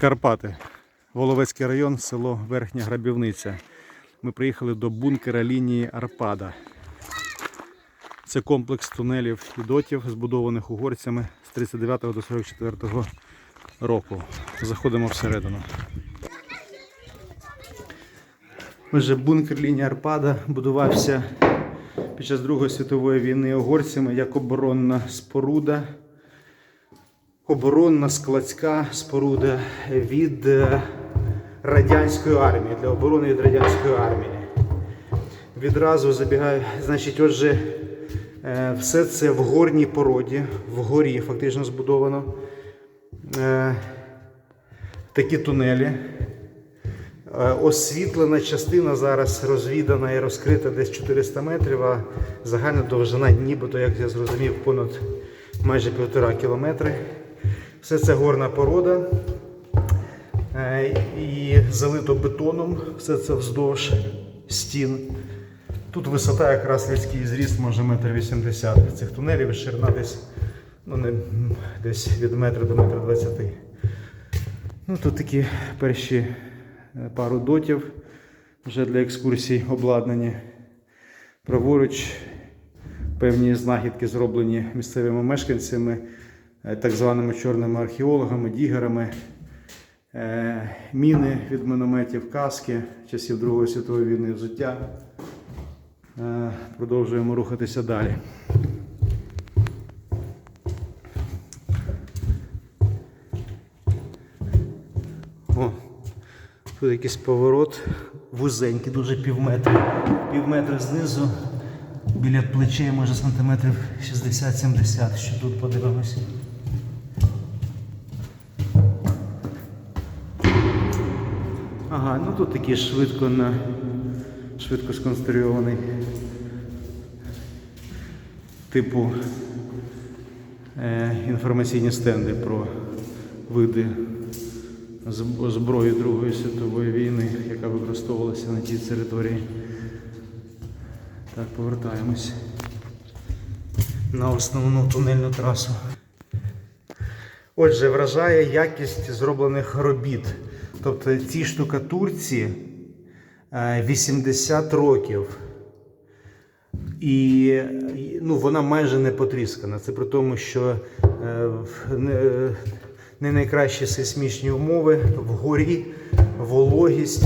Карпати, Воловецький район, село Верхня Грабівниця. Ми приїхали до бункера лінії Арпада. Це комплекс тунелів і дотів, збудованих угорцями з 39 до 44 року. Заходимо всередину. Отже, бункер лінії Арпада будувався під час Другої світової війни угорцями як оборонна споруда оборонна складська споруда від е, радянської армії для оборони від радянської армії. Відразу забігаю, значить, отже, е, все це в горній породі, вгорі фактично збудовано. Е, Такі тунелі. Освітлена частина зараз розвідана і розкрита десь 400 метрів, а загальна довжина нібито, як я зрозумів, понад майже півтора кілометри. Все це горна порода е, і залито бетоном, все це вздовж стін. Тут висота якраз людський зріст може метр вісімдесят цих тунелів, ширина десь, ну, не, десь від метра до метра двадцяти. Ну, тут такі перші е, пару дотів вже для екскурсій обладнані. Праворуч певні знахідки зроблені місцевими мешканцями, так званими чорними археологами, дігерами, е, міни від мінометів, каски часів Другої світової війни, взуття. Е, Продовжуємо рухатися далі. О, тут якийсь поворот вузенький, дуже пів метра. Пів метра знизу, біля плечей, може сантиметрів 60-70, що тут подивимося. Ага, ну тут такий швидко на швидко сконструйований типу е, інформаційні стенди про види зброї Другої світової війни, яка використовувалася на тій території. Так, повертаємось на основну тунельну трасу. Отже, вражає якість зроблених робіт. Тобто цій штукатурці е, 80 років. І ну, вона майже не потріскана. Це при тому, що е, не, не найкращі сейсмічні умови, вгорі, вологість,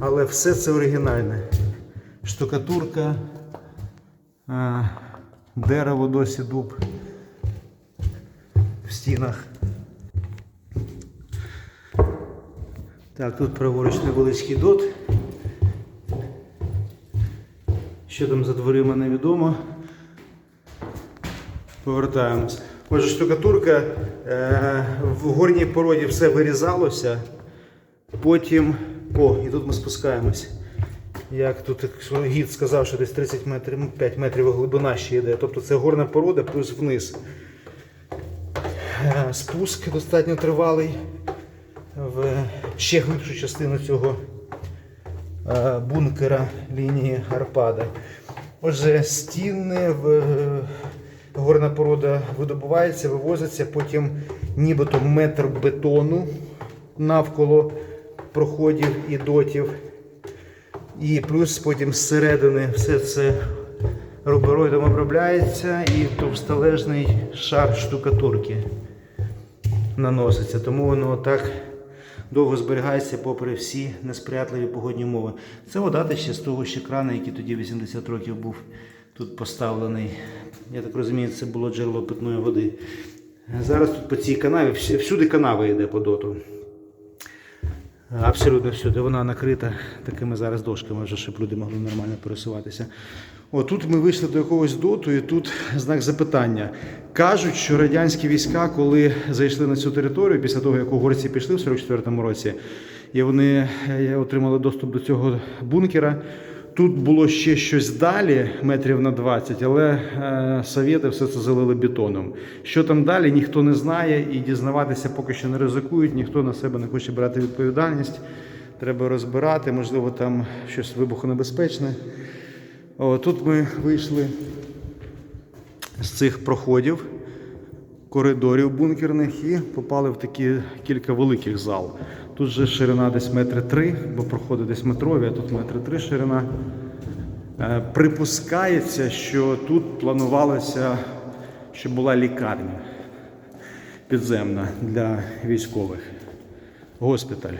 але все це оригінальне. Штукатурка, е, дерево досі дуб в стінах. Так, тут праворуч невеличкий дот. Що там за дверима невідомо. Повертаємось. Отже, штукатурка е, в горній породі все вирізалося. Потім. О, і тут ми спускаємось. Як тут гід сказав, що десь 30 метрів, ну, 5 метрів глибина ще йде. Тобто це горна порода плюс вниз. Е, Спуск достатньо тривалий в ще глибшу частину цього е, бункера лінії Арпада. Отже, стіни, в, е, горна порода видобувається, вивозиться, потім нібито метр бетону навколо проходів і дотів. І плюс потім зсередини все це рубероїдом обробляється і товстолежний шар штукатурки наноситься. Тому воно так довго зберігається попри всі несприятливі погодні умови. Це вода ще з того ще крана, який тоді 80 років був тут поставлений. Я так розумію, це було джерело питної води. Зараз тут по цій канаві, всюди канава йде по доту. Абсолютно всюди. Вона накрита такими зараз дошками, вже, щоб люди могли нормально пересуватися. О, тут ми вийшли до якогось доту, і тут знак запитання. Кажуть, що радянські війська, коли зайшли на цю територію, після того, як угорці пішли в 44-му році, і вони е, отримали доступ до цього бункера. Тут було ще щось далі, метрів на 20, але е, совєти все це залили бетоном. Що там далі, ніхто не знає і дізнаватися поки що не ризикують, ніхто на себе не хоче брати відповідальність. Треба розбирати, можливо, там щось вибухонебезпечне. О, тут ми вийшли з цих проходів. коридорів бункерних і попали в такі кілька великих зал. Тут же ширина десь метри три, бо проходить десь метрові, а тут метри три ширина. Е, Припускається, що тут планувалося, що була лікарня підземна для військових, госпіталь.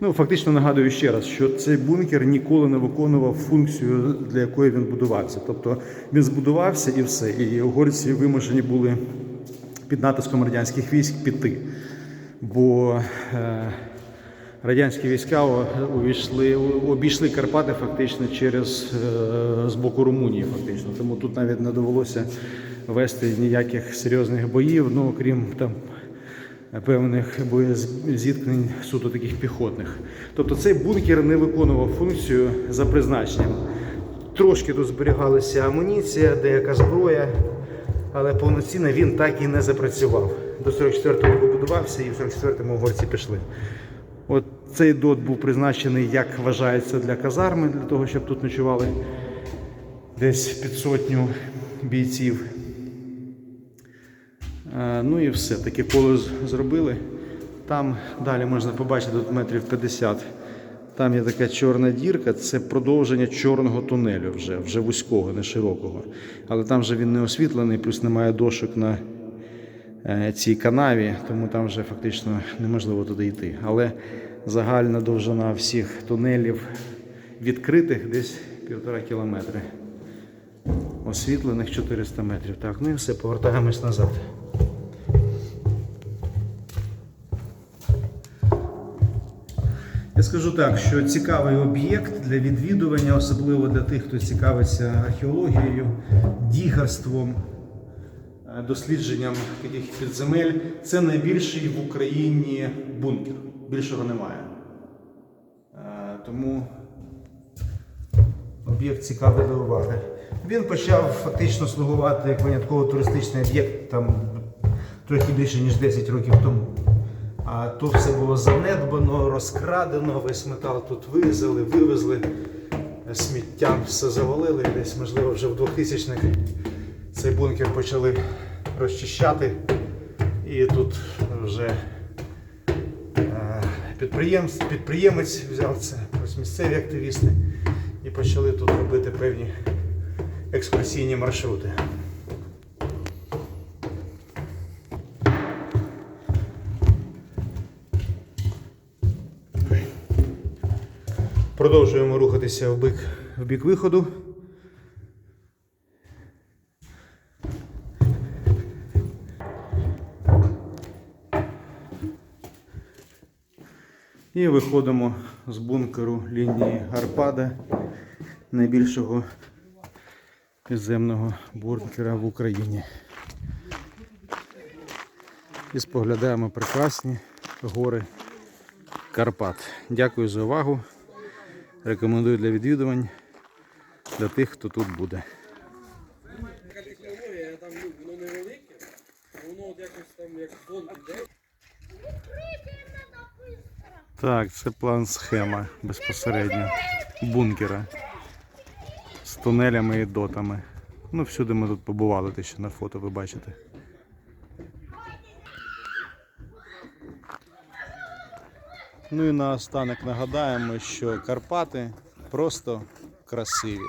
Ну, фактично нагадую ще раз, що цей бункер ніколи не виконував функцію, для якої він будувався. Тобто він збудувався і все. І угорці вимушені були під натиском радянських військ піти. Бо е, радянські війська увійшли, обійшли Карпати фактично через е, з боку Румунії, фактично. Тому тут навіть не довелося вести ніяких серйозних боїв, ну окрім там певних боєзіткнень суто таких піхотних. Тобто цей бункер не виконував функцію за призначенням. Трошки тут зберігалася амуніція, деяка зброя, але повноцінно він так і не запрацював. До 44-го року будувався і в 44-му угорці пішли. От цей дот був призначений, як вважається, для казарми, для того, щоб тут ночували десь під сотню бійців. Е, Ну і все, таке з- зробили. Там далі можна побачити тут метрів 50. Там є така чорна дірка, це продовження чорного тунелю вже, вже вузького, не широкого. Але там вже він не освітлений, плюс немає дошок на цій канаві, тому там вже фактично неможливо туди йти. Але загальна довжина всіх тунелів відкритих десь півтора кілометри. Освітлених 400 метрів. Так, ну і все, повертаємось назад. Я скажу так, що цікавий об'єкт для відвідування, особливо для тих, хто цікавиться археологією, дігарством, е, дослідженням таких підземель. Це найбільший в Україні бункер. Більшого немає. Е, Тому об'єкт цікавий до уваги. Він почав фактично слугувати як винятково туристичний об'єкт там трохи більше ніж 10 років тому. А то все було занедбано, розкрадено, весь метал тут вивезли, вивезли, сміттям все завалили. Десь, можливо, вже в 2000-х цей бункер почали розчищати. І тут вже е, підприємець, взяв це, ось місцеві активісти, і почали тут робити певні екскурсійні маршрути. Продовжуємо рухатися в бік, в бік виходу. І виходимо з бункеру лінії Арпада, найбільшого підземного бункера в Україні. І споглядаємо прекрасні гори Карпат. Дякую за увагу. Рекомендую для відвідувань для тих, хто тут буде. Така технологія, я там ну, воно невелике, воно от якось там як фон іде. Так, це план схема безпосередньо бункера з тунелями і дотами. Ну, всюди ми тут побували, те, що на фото ви бачите. Ну і наостанок нагадаємо, що Карпати просто красиві.